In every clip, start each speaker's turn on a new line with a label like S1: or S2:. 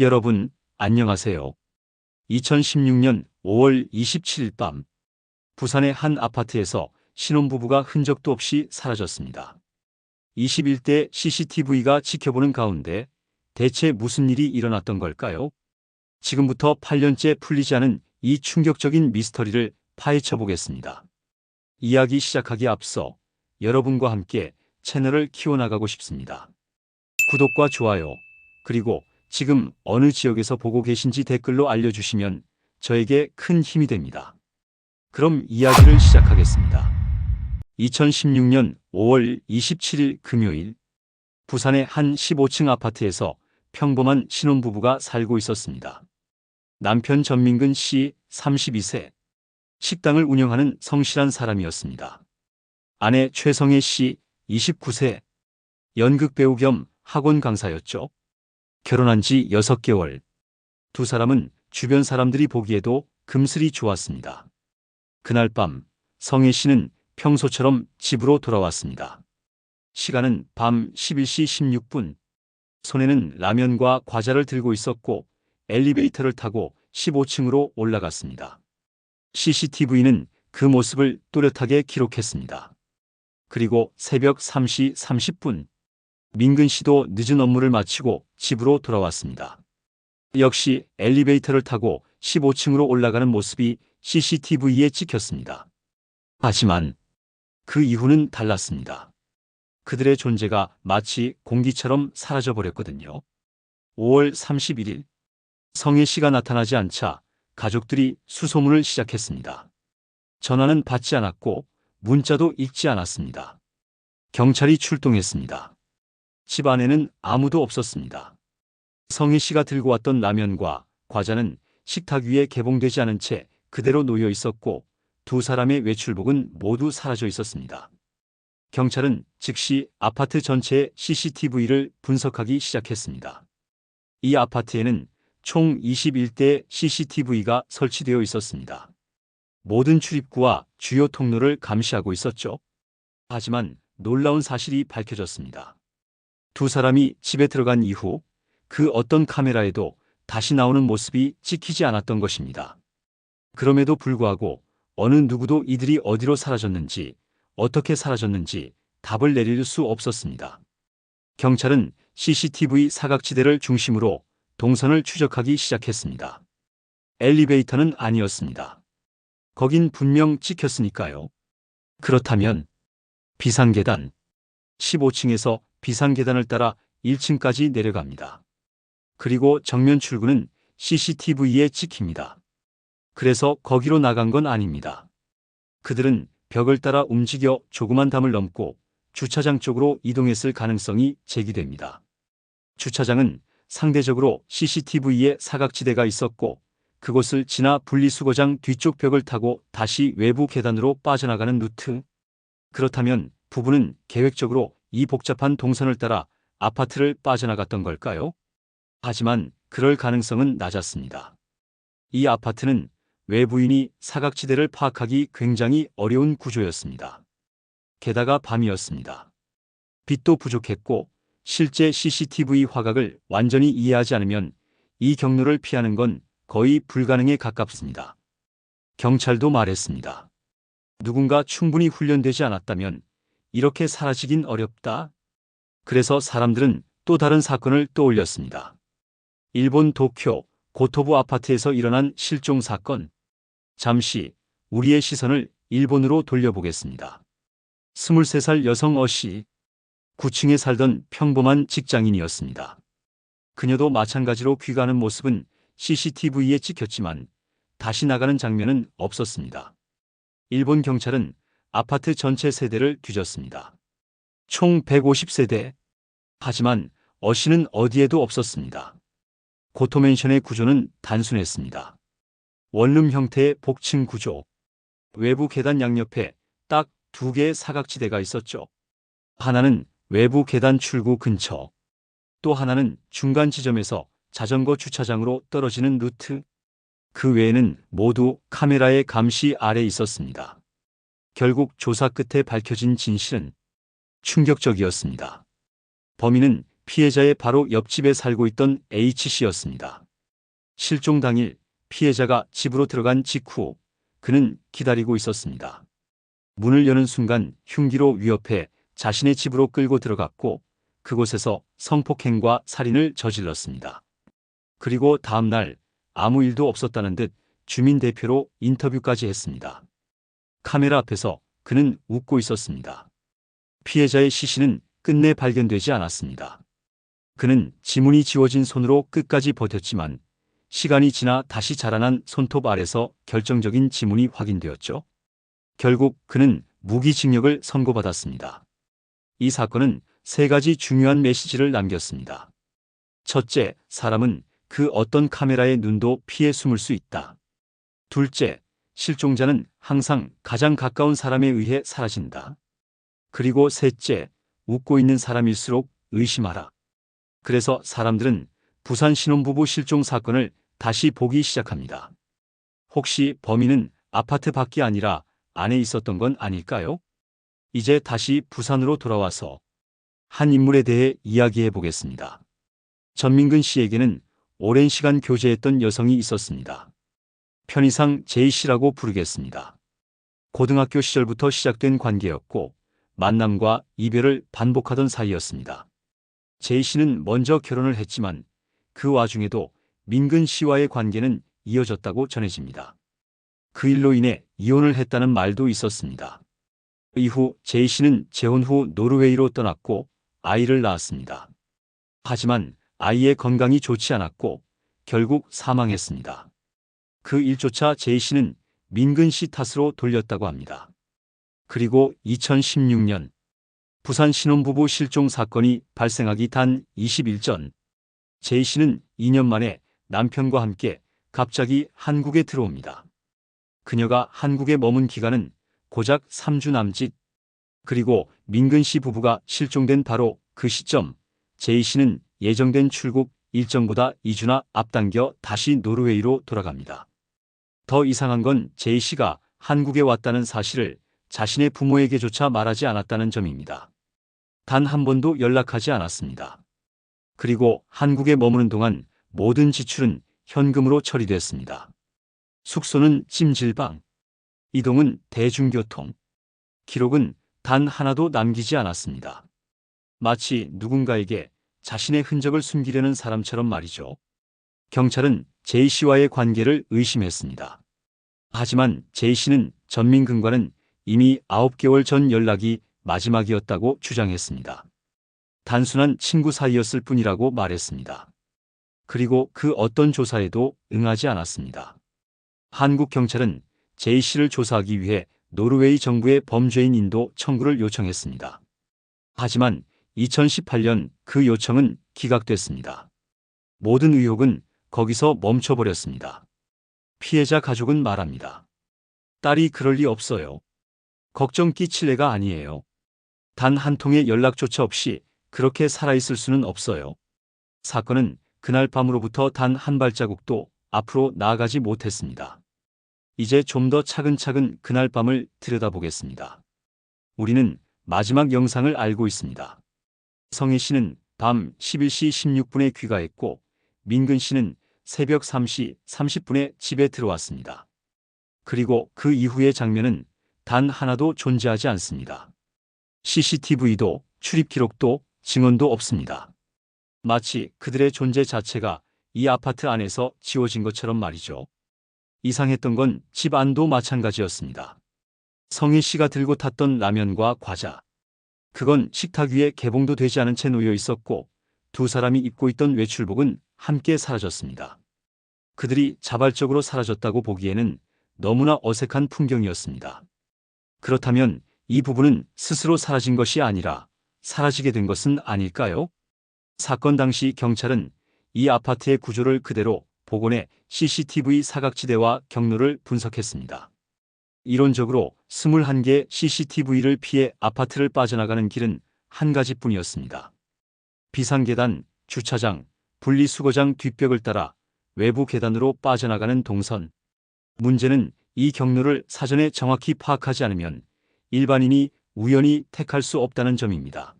S1: 여러분, 안녕하세요. 2016년 5월 27일 밤, 부산의 한 아파트에서 신혼부부가 흔적도 없이 사라졌습니다. 21대 CCTV가 지켜보는 가운데 대체 무슨 일이 일어났던 걸까요? 지금부터 8년째 풀리지 않은 이 충격적인 미스터리를 파헤쳐 보겠습니다. 이야기 시작하기 앞서 여러분과 함께 채널을 키워나가고 싶습니다. 구독과 좋아요, 그리고 지금 어느 지역에서 보고 계신지 댓글로 알려주시면 저에게 큰 힘이 됩니다. 그럼 이야기를 시작하겠습니다. 2016년 5월 27일 금요일, 부산의 한 15층 아파트에서 평범한 신혼부부가 살고 있었습니다. 남편 전민근 씨 32세, 식당을 운영하는 성실한 사람이었습니다. 아내 최성애 씨 29세, 연극 배우 겸 학원 강사였죠. 결혼한 지 6개월. 두 사람은 주변 사람들이 보기에도 금슬이 좋았습니다. 그날 밤 성혜 씨는 평소처럼 집으로 돌아왔습니다. 시간은 밤 11시 16분. 손에는 라면과 과자를 들고 있었고 엘리베이터를 타고 15층으로 올라갔습니다. CCTV는 그 모습을 또렷하게 기록했습니다. 그리고 새벽 3시 30분 민근 씨도 늦은 업무를 마치고 집으로 돌아왔습니다. 역시 엘리베이터를 타고 15층으로 올라가는 모습이 CCTV에 찍혔습니다. 하지만 그 이후는 달랐습니다. 그들의 존재가 마치 공기처럼 사라져버렸거든요. 5월 31일 성혜 씨가 나타나지 않자 가족들이 수소문을 시작했습니다. 전화는 받지 않았고 문자도 읽지 않았습니다. 경찰이 출동했습니다. 집 안에는 아무도 없었습니다. 성희 씨가 들고 왔던 라면과 과자는 식탁 위에 개봉되지 않은 채 그대로 놓여 있었고 두 사람의 외출복은 모두 사라져 있었습니다. 경찰은 즉시 아파트 전체의 CCTV를 분석하기 시작했습니다. 이 아파트에는 총 21대의 CCTV가 설치되어 있었습니다. 모든 출입구와 주요 통로를 감시하고 있었죠. 하지만 놀라운 사실이 밝혀졌습니다. 두 사람이 집에 들어간 이후 그 어떤 카메라에도 다시 나오는 모습이 찍히지 않았던 것입니다. 그럼에도 불구하고 어느 누구도 이들이 어디로 사라졌는지 어떻게 사라졌는지 답을 내릴 수 없었습니다. 경찰은 CCTV 사각지대를 중심으로 동선을 추적하기 시작했습니다. 엘리베이터는 아니었습니다. 거긴 분명 찍혔으니까요. 그렇다면 비상계단 15층에서 비상 계단을 따라 1층까지 내려갑니다. 그리고 정면 출구는 CCTV에 찍힙니다. 그래서 거기로 나간 건 아닙니다. 그들은 벽을 따라 움직여 조그만 담을 넘고 주차장 쪽으로 이동했을 가능성이 제기됩니다. 주차장은 상대적으로 CCTV에 사각지대가 있었고 그곳을 지나 분리수거장 뒤쪽 벽을 타고 다시 외부 계단으로 빠져나가는 루트. 그렇다면 부부는 계획적으로 이 복잡한 동선을 따라 아파트를 빠져나갔던 걸까요? 하지만 그럴 가능성은 낮았습니다. 이 아파트는 외부인이 사각지대를 파악하기 굉장히 어려운 구조였습니다. 게다가 밤이었습니다. 빛도 부족했고 실제 CCTV 화각을 완전히 이해하지 않으면 이 경로를 피하는 건 거의 불가능에 가깝습니다. 경찰도 말했습니다. 누군가 충분히 훈련되지 않았다면 이렇게 사라지긴 어렵다. 그래서 사람들은 또 다른 사건을 떠올렸습니다. 일본 도쿄 고토부 아파트에서 일어난 실종 사건. 잠시 우리의 시선을 일본으로 돌려보겠습니다. 23살 여성 어씨, 9층에 살던 평범한 직장인이었습니다. 그녀도 마찬가지로 귀가하는 모습은 CCTV에 찍혔지만 다시 나가는 장면은 없었습니다. 일본 경찰은 아파트 전체 세대를 뒤졌습니다. 총 150세대. 하지만 어 씨는 어디에도 없었습니다. 고토맨션의 구조는 단순했습니다. 원룸 형태의 복층 구조. 외부 계단 양옆에 딱 두 개의 사각지대가 있었죠. 하나는 외부 계단 출구 근처. 또 하나는 중간 지점에서 자전거 주차장으로 떨어지는 루트. 그 외에는 모두 카메라의 감시 아래 있었습니다. 결국 조사 끝에 밝혀진 진실은 충격적이었습니다. 범인은 피해자의 바로 옆집에 살고 있던 H씨였습니다. 실종 당일 피해자가 집으로 들어간 직후 그는 기다리고 있었습니다. 문을 여는 순간 흉기로 위협해 자신의 집으로 끌고 들어갔고 그곳에서 성폭행과 살인을 저질렀습니다. 그리고 다음 날 아무 일도 없었다는 듯 주민 대표로 인터뷰까지 했습니다. 카메라 앞에서 그는 웃고 있었습니다. 피해자의 시신은 끝내 발견되지 않았습니다. 그는 지문이 지워진 손으로 끝까지 버텼지만 시간이 지나 다시 자라난 손톱 아래서 결정적인 지문이 확인되었죠. 결국 그는 무기징역을 선고받았습니다. 이 사건은 세 가지 중요한 메시지를 남겼습니다. 첫째, 사람은 그 어떤 카메라의 눈도 피해 숨을 수 있다. 둘째, 실종자는 항상 가장 가까운 사람에 의해 사라진다. 그리고 셋째, 웃고 있는 사람일수록 의심하라. 그래서 사람들은 부산 신혼부부 실종 사건을 다시 보기 시작합니다. 혹시 범인은 아파트 밖이 아니라 안에 있었던 건 아닐까요? 이제 다시 부산으로 돌아와서 한 인물에 대해 이야기해 보겠습니다. 전민근 씨에게는 오랜 시간 교제했던 여성이 있었습니다. 편의상 제이 씨라고 부르겠습니다. 고등학교 시절부터 시작된 관계였고 만남과 이별을 반복하던 사이였습니다. 제이 씨는 먼저 결혼을 했지만 그 와중에도 민근 씨와의 관계는 이어졌다고 전해집니다. 그 일로 인해 이혼을 했다는 말도 있었습니다. 이후 제이 씨는 재혼 후 노르웨이로 떠났고 아이를 낳았습니다. 하지만 아이의 건강이 좋지 않았고 결국 사망했습니다. 그 일조차 제이 씨는 민근 씨 탓으로 돌렸다고 합니다. 그리고 2016년 부산 신혼부부 실종 사건이 발생하기 단 20일 전 제이 씨는 2년 만에 남편과 함께 갑자기 한국에 들어옵니다. 그녀가 한국에 머문 기간은 고작 3주 남짓. 그리고 민근 씨 부부가 실종된 바로 그 시점 제이 씨는 예정된 출국 일정보다 2주나 앞당겨 다시 노르웨이로 돌아갑니다. 더 이상한 건 제이 씨가 한국에 왔다는 사실을 자신의 부모에게조차 말하지 않았다는 점입니다. 단 한 번도 연락하지 않았습니다. 그리고 한국에 머무는 동안 모든 지출은 현금으로 처리됐습니다. 숙소는 찜질방, 이동은 대중교통, 기록은 단 하나도 남기지 않았습니다. 마치 누군가에게 자신의 흔적을 숨기려는 사람처럼 말이죠. 경찰은 제이 씨와의 관계를 의심했습니다. 하지만 제이 씨는 전민근과는 이미 9개월 전 연락이 마지막이었다고 주장했습니다. 단순한 친구 사이였을 뿐이라고 말했습니다. 그리고 그 어떤 조사에도 응하지 않았습니다. 한국 경찰은 제이 씨를 조사하기 위해 노르웨이 정부의 범죄인 인도 청구를 요청했습니다. 하지만 2018년 그 요청은 기각됐습니다. 모든 의혹은 거기서 멈춰버렸습니다. 피해자 가족은 말합니다. 딸이 그럴 리 없어요. 걱정 끼칠 애가 아니에요. 단 한 통의 연락조차 없이 그렇게 살아있을 수는 없어요. 사건은 그날 밤으로부터 단 한 발자국도 앞으로 나아가지 못했습니다. 이제 좀 더 차근차근 그날 밤을 들여다보겠습니다. 우리는 마지막 영상을 알고 있습니다. 성희 씨는 밤 11시 16분에 귀가했고 민근 씨는 새벽 3시 30분에 집에 들어왔습니다. 그리고 그 이후의 장면은 단 하나도 존재하지 않습니다. CCTV도 출입 기록도 증언도 없습니다. 마치 그들의 존재 자체가 이 아파트 안에서 지워진 것처럼 말이죠. 이상했던 건 집 안도 마찬가지였습니다. 성희 씨가 들고 탔던 라면과 과자. 그건 식탁 위에 개봉도 되지 않은 채 놓여 있었고 두 사람이 입고 있던 외출복은 함께 사라졌습니다. 그들이 자발적으로 사라졌다고 보기에는 너무나 어색한 풍경이었습니다. 그렇다면 이 부부는 스스로 사라진 것이 아니라 사라지게 된 것은 아닐까요? 사건 당시 경찰은 이 아파트의 구조를 그대로 복원해 CCTV 사각지대와 경로를 분석했습니다. 이론적으로 21개 CCTV를 피해 아파트를 빠져나가는 길은 한 가지뿐이었습니다. 비상계단, 주차장, 분리수거장 뒷벽을 따라 외부 계단으로 빠져나가는 동선. 문제는 이 경로를 사전에 정확히 파악하지 않으면 일반인이 우연히 택할 수 없다는 점입니다.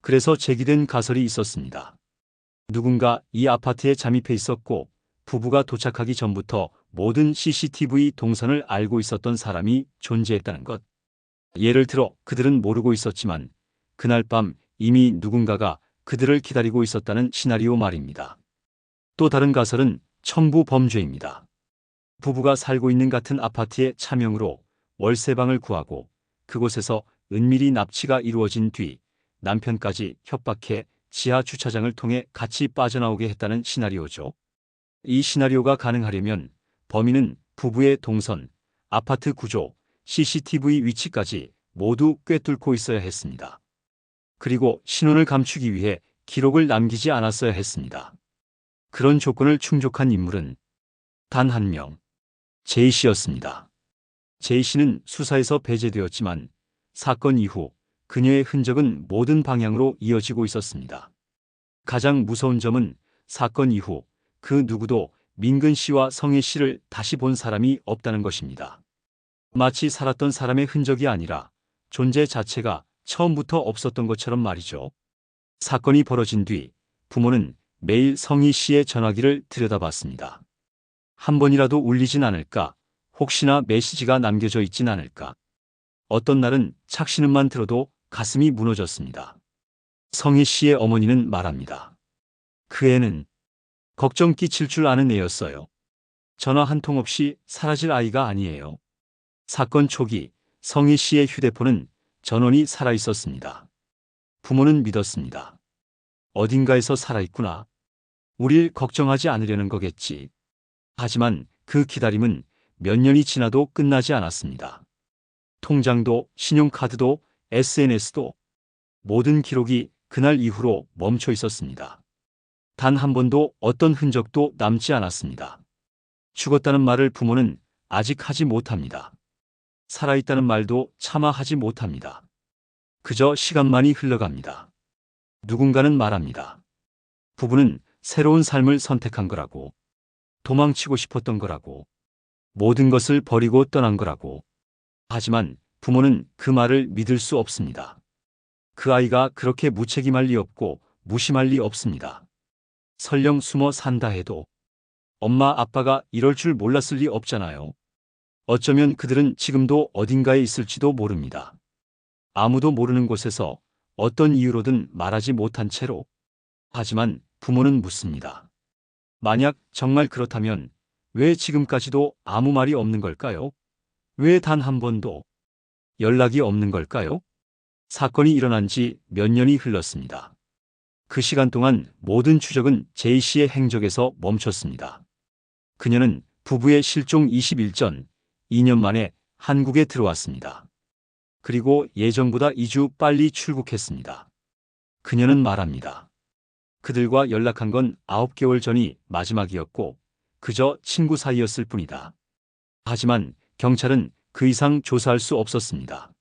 S1: 그래서 제기된 가설이 있었습니다. 누군가 이 아파트에 잠입해 있었고 부부가 도착하기 전부터 모든 CCTV 동선을 알고 있었던 사람이 존재했다는 것. 예를 들어 그들은 모르고 있었지만 그날 밤 이미 누군가가 그들을 기다리고 있었다는 시나리오 말입니다. 또 다른 가설은 첨부 범죄입니다. 부부가 살고 있는 같은 아파트의 차명으로 월세방을 구하고 그곳에서 은밀히 납치가 이루어진 뒤 남편까지 협박해 지하 주차장을 통해 같이 빠져나오게 했다는 시나리오죠. 이 시나리오가 가능하려면 범인은 부부의 동선, 아파트 구조, CCTV 위치까지 모두 꿰뚫고 있어야 했습니다. 그리고 신원을 감추기 위해 기록을 남기지 않았어야 했습니다. 그런 조건을 충족한 인물은 단 한 명, 제이 씨였습니다. 제이 씨는 수사에서 배제되었지만 사건 이후 그녀의 흔적은 모든 방향으로 이어지고 있었습니다. 가장 무서운 점은 사건 이후 그 누구도 민근 씨와 성혜 씨를 다시 본 사람이 없다는 것입니다. 마치 살았던 사람의 흔적이 아니라 존재 자체가 처음부터 없었던 것처럼 말이죠. 사건이 벌어진 뒤 부모는 매일 성희 씨의 전화기를 들여다봤습니다. 한 번이라도 울리진 않을까, 혹시나 메시지가 남겨져 있진 않을까. 어떤 날은 착신음만 들어도 가슴이 무너졌습니다. 성희 씨의 어머니는 말합니다. 그 애는 걱정 끼칠 줄 아는 애였어요. 전화 한 통 없이 사라질 아이가 아니에요. 사건 초기 성희 씨의 휴대폰은 전원이 살아 있었습니다. 부모는 믿었습니다. 어딘가에서 살아있구나. 우릴 걱정하지 않으려는 거겠지. 하지만 그 기다림은 몇 년이 지나도 끝나지 않았습니다. 통장도 신용카드도 SNS도 모든 기록이 그날 이후로 멈춰 있었습니다. 단 한 번도 어떤 흔적도 남지 않았습니다. 죽었다는 말을 부모는 아직 하지 못합니다. 살아있다는 말도 차마 하지 못합니다. 그저 시간만이 흘러갑니다. 누군가는 말합니다. 부부는 새로운 삶을 선택한 거라고. 도망치고 싶었던 거라고. 모든 것을 버리고 떠난 거라고. 하지만 부모는 그 말을 믿을 수 없습니다. 그 아이가 그렇게 무책임할 리 없고 무심할 리 없습니다. 설령 숨어 산다 해도 엄마 아빠가 이럴 줄 몰랐을 리 없잖아요. 어쩌면 그들은 지금도 어딘가에 있을지도 모릅니다. 아무도 모르는 곳에서 어떤 이유로든 말하지 못한 채로 하지만 부모는 묻습니다. 만약 정말 그렇다면 왜 지금까지도 아무 말이 없는 걸까요? 왜 단 한 번도 연락이 없는 걸까요? 사건이 일어난 지 몇 년이 흘렀습니다. 그 시간 동안 모든 추적은 제이 씨의 행적에서 멈췄습니다. 그녀는 부부의 실종 20일 전 2년 만에 한국에 들어왔습니다. 그리고 예정보다 2주 빨리 출국했습니다. 그녀는 말합니다. 그들과 연락한 건 9개월 전이 마지막이었고 그저 친구 사이였을 뿐이다. 하지만 경찰은 그 이상 조사할 수 없었습니다.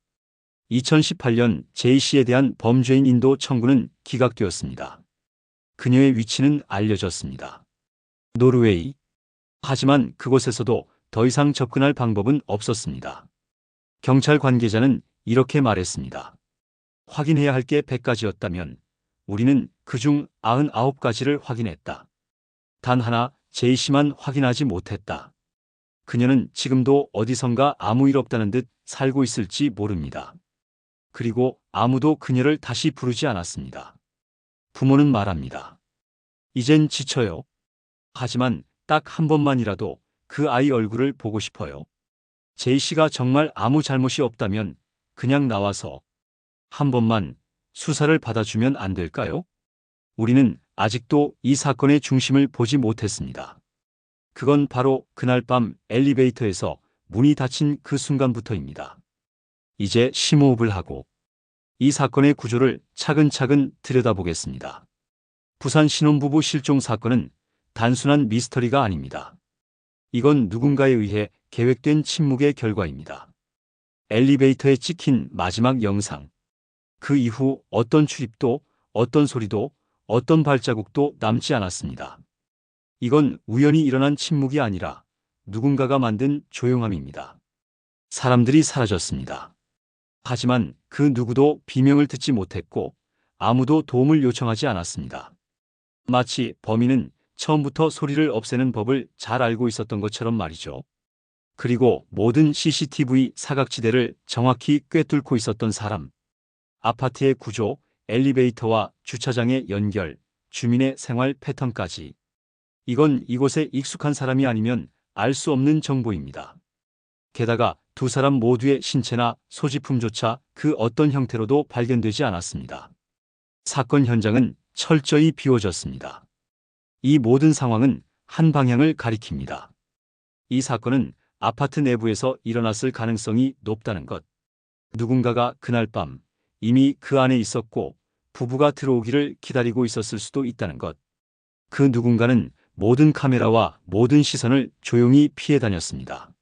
S1: 2018년 제이 씨에 대한 범죄인 인도 청구는 기각되었습니다. 그녀의 위치는 알려졌습니다. 노르웨이. 하지만 그곳에서도 더 이상 접근할 방법은 없었습니다. 경찰 관계자는 이렇게 말했습니다. 확인해야 할 게 100가지였다면 우리는 그중 99가지를 확인했다. 단 하나 제이 씨만 확인하지 못했다. 그녀는 지금도 어디선가 아무 일 없다는 듯 살고 있을지 모릅니다. 그리고 아무도 그녀를 다시 부르지 않았습니다. 부모는 말합니다. 이젠 지쳐요. 하지만 딱 한 번만이라도 그 아이 얼굴을 보고 싶어요. 제이 씨가 정말 아무 잘못이 없다면 그냥 나와서 한 번만 수사를 받아주면 안 될까요? 우리는 아직도 이 사건의 중심을 보지 못했습니다. 그건 바로 그날 밤 엘리베이터에서 문이 닫힌 그 순간부터입니다. 이제 심호흡을 하고 이 사건의 구조를 차근차근 들여다보겠습니다. 부산 신혼부부 실종 사건은 단순한 미스터리가 아닙니다. 이건 누군가에 의해 계획된 침묵의 결과입니다. 엘리베이터에 찍힌 마지막 영상. 그 이후 어떤 출입도, 어떤 소리도, 어떤 발자국도 남지 않았습니다. 이건 우연히 일어난 침묵이 아니라 누군가가 만든 조용함입니다. 사람들이 사라졌습니다. 하지만 그 누구도 비명을 듣지 못했고 아무도 도움을 요청하지 않았습니다. 마치 범인은 처음부터 소리를 없애는 법을 잘 알고 있었던 것처럼 말이죠. 그리고 모든 CCTV 사각지대를 정확히 꿰뚫고 있었던 사람. 아파트의 구조, 엘리베이터와 주차장의 연결, 주민의 생활 패턴까지. 이건 이곳에 익숙한 사람이 아니면 알 수 없는 정보입니다. 게다가 두 사람 모두의 신체나 소지품조차 그 어떤 형태로도 발견되지 않았습니다. 사건 현장은 철저히 비워졌습니다. 이 모든 상황은 한 방향을 가리킵니다. 이 사건은 아파트 내부에서 일어났을 가능성이 높다는 것. 누군가가 그날 밤 이미 그 안에 있었고 부부가 들어오기를 기다리고 있었을 수도 있다는 것. 그 누군가는 모든 카메라와 모든 시선을 조용히 피해 다녔습니다.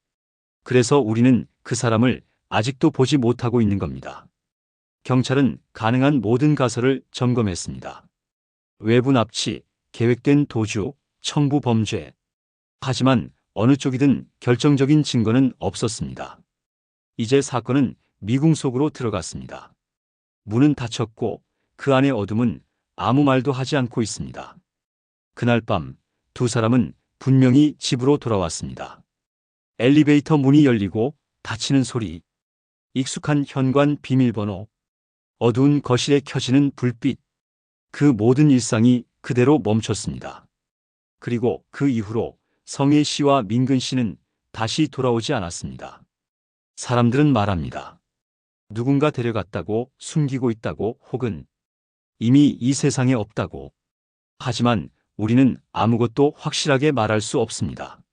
S1: 그래서 우리는 그 사람을 아직도 보지 못하고 있는 겁니다. 경찰은 가능한 모든 가설을 점검했습니다. 외부 납치, 계획된 도주, 청부 범죄. 하지만 어느 쪽이든 결정적인 증거는 없었습니다. 이제 사건은 미궁 속으로 들어갔습니다. 문은 닫혔고 그 안의 어둠은 아무 말도 하지 않고 있습니다. 그날 밤 두 사람은 분명히 집으로 돌아왔습니다. 엘리베이터 문이 열리고 닫히는 소리, 익숙한 현관 비밀번호, 어두운 거실에 켜지는 불빛, 그 모든 일상이 그대로 멈췄습니다. 그리고 그 이후로 성혜 씨와 민근 씨는 다시 돌아오지 않았습니다. 사람들은 말합니다. 누군가 데려갔다고 숨기고 있다고 혹은 이미 이 세상에 없다고. 하지만 우리는 아무것도 확실하게 말할 수 없습니다.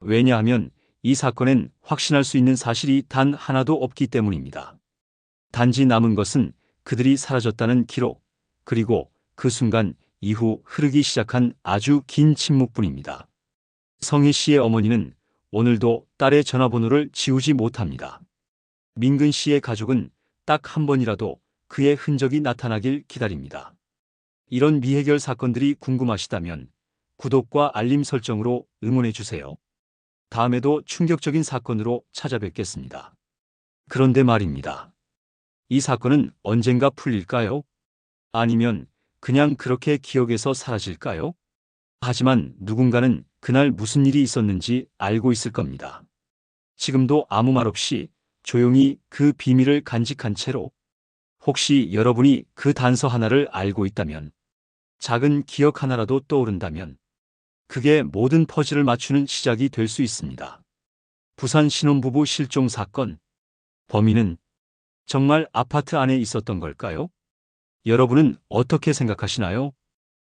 S1: 왜냐하면 이 사건엔 확신할 수 있는 사실이 단 하나도 없기 때문입니다. 단지 남은 것은 그들이 사라졌다는 기록, 그리고 그 순간 이후 흐르기 시작한 아주 긴 침묵뿐입니다. 성희 씨의 어머니는 오늘도 딸의 전화번호를 지우지 못합니다. 민근 씨의 가족은 딱 한 번이라도 그의 흔적이 나타나길 기다립니다. 이런 미해결 사건들이 궁금하시다면 구독과 알림 설정으로 응원해 주세요. 다음에도 충격적인 사건으로 찾아뵙겠습니다. 그런데 말입니다. 이 사건은 언젠가 풀릴까요? 아니면 그냥 그렇게 기억에서 사라질까요? 하지만 누군가는 그날 무슨 일이 있었는지 알고 있을 겁니다. 지금도 아무 말 없이 조용히 그 비밀을 간직한 채로 혹시 여러분이 그 단서 하나를 알고 있다면 작은 기억 하나라도 떠오른다면 그게 모든 퍼즐을 맞추는 시작이 될 수 있습니다. 부산 신혼부부 실종 사건. 범인은 정말 아파트 안에 있었던 걸까요? 여러분은 어떻게 생각하시나요?